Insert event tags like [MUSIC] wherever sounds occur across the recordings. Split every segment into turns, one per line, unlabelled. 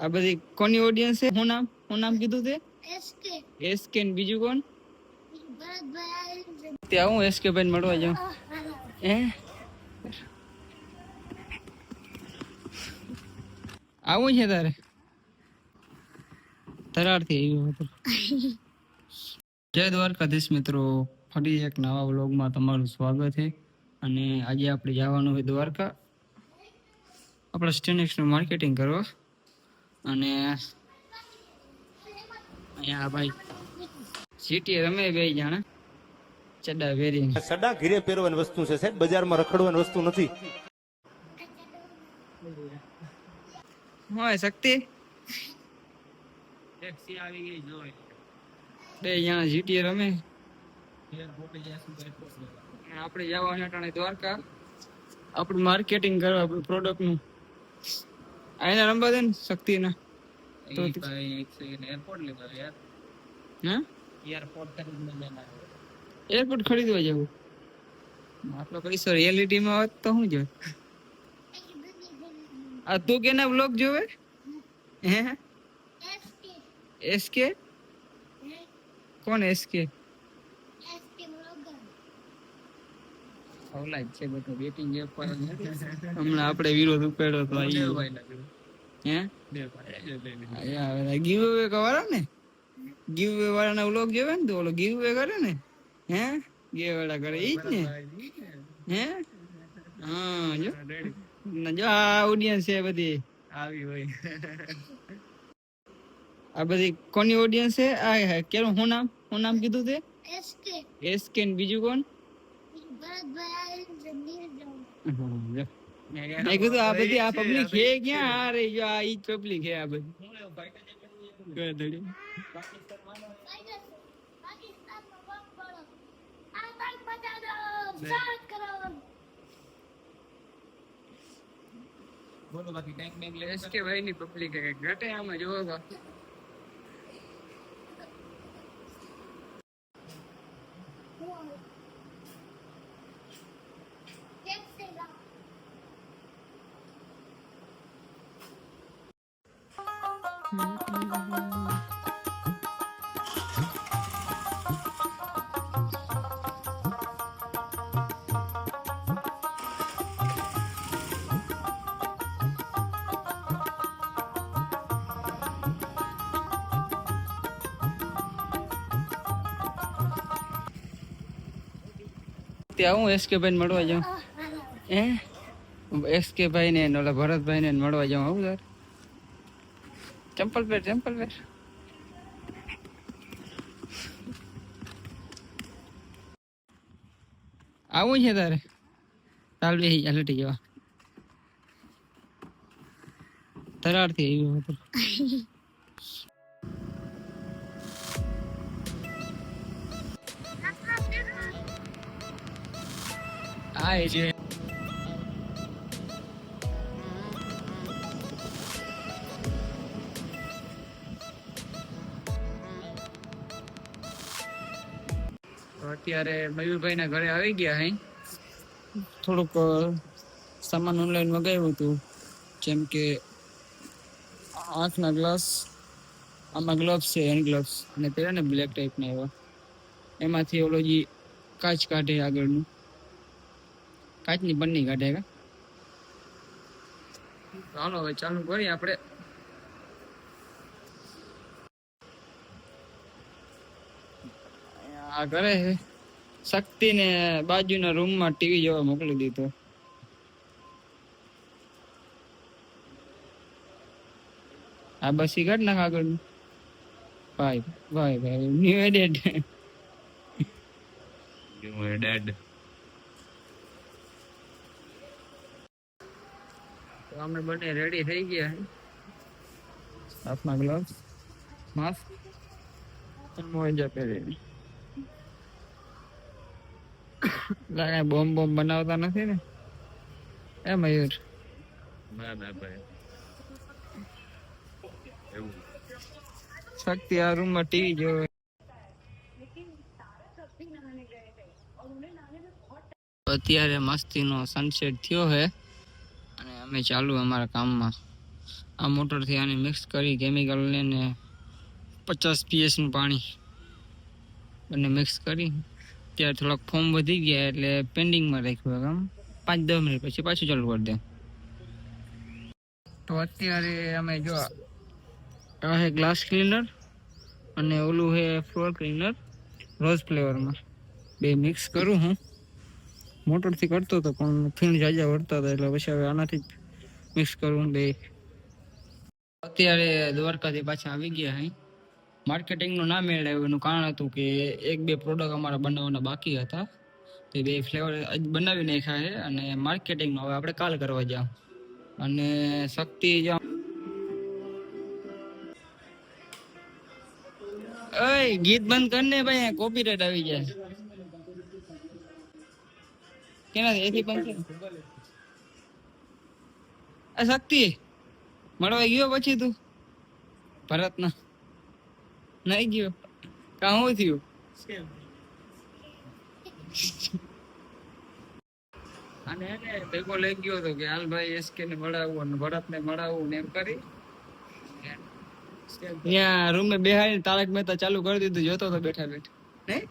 આ બધી કોની ઓડિયન્સ છે? હું નામ? હું નામ કીધું તે?
એસકે
એસકે ને બીજું કોણ? ત્યાં હું એસકે ભાઈ મળવા જાઉં. હે આવું છે તારે? તરારથી આવ્યું હતું. [LAUGHS] જય દ્વારકાધીશ મિત્રો. ફરી એક નવા વ્લોગમાં તમારું સ્વાગત છે. અને આજે આપણે જવાનું હોય દ્વારકા. આપણે સ્ટેનિક્સનું માર્કેટિંગ કરવા. અને અહીંયા આ ભાઈ સિટી રમે બે જાણે. ચડા વેરી.
સડા ઘીરે પહેરવાની વસ્તુ છે સાહેબ બજારમાં રખડવાની વસ્તુ નથી.
હોય શક્તિ? બે જણા જીટીએ રમે. આપણે જવાના ટાણે દ્વારકા. આપણું માર્કેટિંગ કરવા આપણું પ્રોડક્ટ નું આને રમવા દે ને શક્તિ ના તો હા એરપોર્ટ ખરીદવા જવું આટલો પૈસો રિયાલિટી માં હોત તો શું જો આ તું કેના બ્લોગ જોવે હે
એસકે
એસકે કોણ એસકે
એસકે
જ છે બધું. બેટિંગ એપ પર હમણાં આપણે વિરોધ ઉપાડ્યો તો હે? ગીવ અવે કવારા ને? ગીવ અવે વાળાના વ્લોગ જોવે ને તો ઓલો ગીવ અવે કરે ને? હે? ગીવ વાળા કરે. ઈ જ ને? હે? હા જો. ના જો આ ઓડિયન્સ છે બધી. આવી હોય. આ બધી કોની ઓડિયન્સ છે? આ કેરું હું નામ? હું નામ કીધું તે?
એસકે
એસકે બીજું કોણ? મેં કીધું આ બધી આ પબ્લિક છે ક્યાં આ રહી જો આ ઈ પબ્લિક છે આ બધી.
પડો આતંક મચાવો સાત કરો
એસકે ભાઈ ની પબ્લિક ઘટે આમાં જોવો તો
કેસે લા
ત્યાં હું એસકે ભાઈ મળવા જાઉં. હે એસકે ભાઈ ને ઓલા ભરતભાઈ ને મળવા જાઉં. આવું યાર ચંપલ પહેર ચંપલ પહેર આવું છે તારે ચાલ બે હલટી જવા તરારથી આવ્યું હતું આ એ છે અત્યારે મયુરભાઈ ના ઘરે આવી ગયા હે. થોડુંક સામાન ઓનલાઈન મગાવ્યું હતું. જેમ કે આંખના ગ્લાસ આમાં ગ્લવ્સ છે હેન્ડ ગ્લવ્સ અને પેલા ને બ્લેક ટાઈપના એવા. એમાંથી ઓલો જે કાચ કાઢે આગળનું. કાચની બંને કાઢે ચાલો હવે ચાલુ કરીએ આપણે. આ ઘરે છે. શક્તિ ને બાજુના રૂમમાં ટીવી જોવા મોકલી દીધો. આ બસ કાઢ નાખ આગળ ભાઈ ભાઈ ભાઈ ન્યુ એડેડ તો અમે બંને રેડી થઈ ગયા હાથમાં ગ્લવ્સ માસ્ક મોજા પહેરી લાગે બોમ્બ બોમ્બ બનાવતા નથી ને. એ મયુર. શક્તિ આ રૂમમાં ટીવી જોવે. અત્યારે મસ્તીનો સનસેટ થયો છે અને અમે ચાલુ અમારા કામમાં. આ મોટરથી આને મિક્સ કરી કેમિકલ ને પચાસનું પાણી બંને મિક્સ કરી ત્યારે થોડાક ફોર્મ વધી ગયા એટલે પેન્ડિંગમાં રાખ્યું કામ પાંચ દસ મિનિટ પછી પાછું ચાલુ કરી દે. તો અત્યારે અમે જો આ છે ગ્લાસ ક્લીનર અને ઓલું છે ફ્લોર ક્લીનર રોઝ ફ્લેવરમાં બે મિક્સ કરું હું. મોટરથી કરતો હતો પણ ફીણ જાજા વળતા હતા એટલે પછી હવે આનાથી જ મિક્સ કરું બે. અત્યારે દ્વારકાથી પાછા આવી ગયા અહીં માર્કેટિંગનું ના મેળ આવ્યું એનું કારણ હતું કે એક બે પ્રોડક્ટ અમારા બનાવવાના બાકી હતા. તે બે ફ્લેવર બનાવી નાખ્યા છે અને માર્કેટિંગનો હવે આપણે કાલ કરવા જાવ. અને શક્તિ જાવ ઓય ગીત બંધ કર ને ભાઈ કોપીરાઇટ આવી જાય. કેના એથી આ શક્તિ, મળવા ગયો પછી તું? ભરત ના નહીં ગયો. કા થયું? અને એને ભેગો લઈ ગયો હતો કે હાલ ભાઈ એસકે ને મળાવવું અને ભરત ને મળાવું ને એમ કરી. ત્યાં રૂમમાં બેહાડી તારક મહેતા ચાલુ કરી દીધું જોતો તો બેઠા બેઠા. નહીં.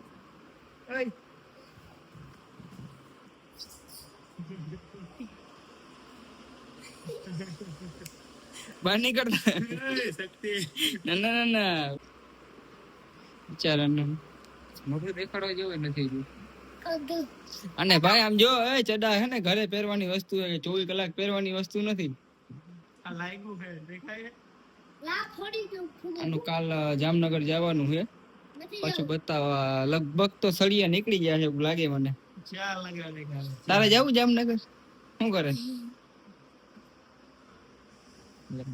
બહાર નીકળતા. ના ના ના. બિચારાને મોઢું દેખાડવા જેવું નથી રહ્યું. અને ભાઈ આમ જો એ ચડા હે ને ઘરે પહેરવાની વસ્તુ હે ચોવીસ કલાક પહેરવાની વસ્તુ નથી. આનું કાલ જામનગર જવાનું છે. પાછું બતાવવા લગભગ તો સળિયા નીકળી ગયા છે એવું લાગે મને. તારે જવું જામનગર? શું કરે?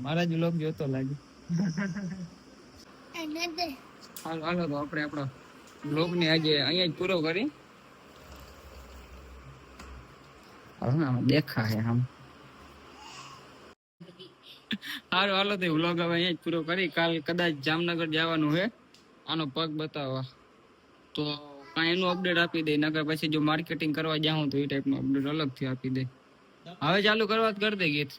મારા જ લોક જોતો લાગે. હાલો હાલો, તો આપણે આપણા બ્લોગ ને આજે અહીંયા જ પૂરો કરી. દેખા આમ હારું હાલો તો વ્લોગ હવે અહીંયા જ પૂરો કરી. કાલ કદાચ જામનગર જવાનું હે આનો પગ બતાવવા. તો કાંઈ એનું અપડેટ આપી દે, નકર પછી જો માર્કેટિંગ કરવા જાઉં તો એ ટાઈપનું અપડેટ અલગથી આપી દે. હવે ચાલુ કરવા જ કરી દે ગીત.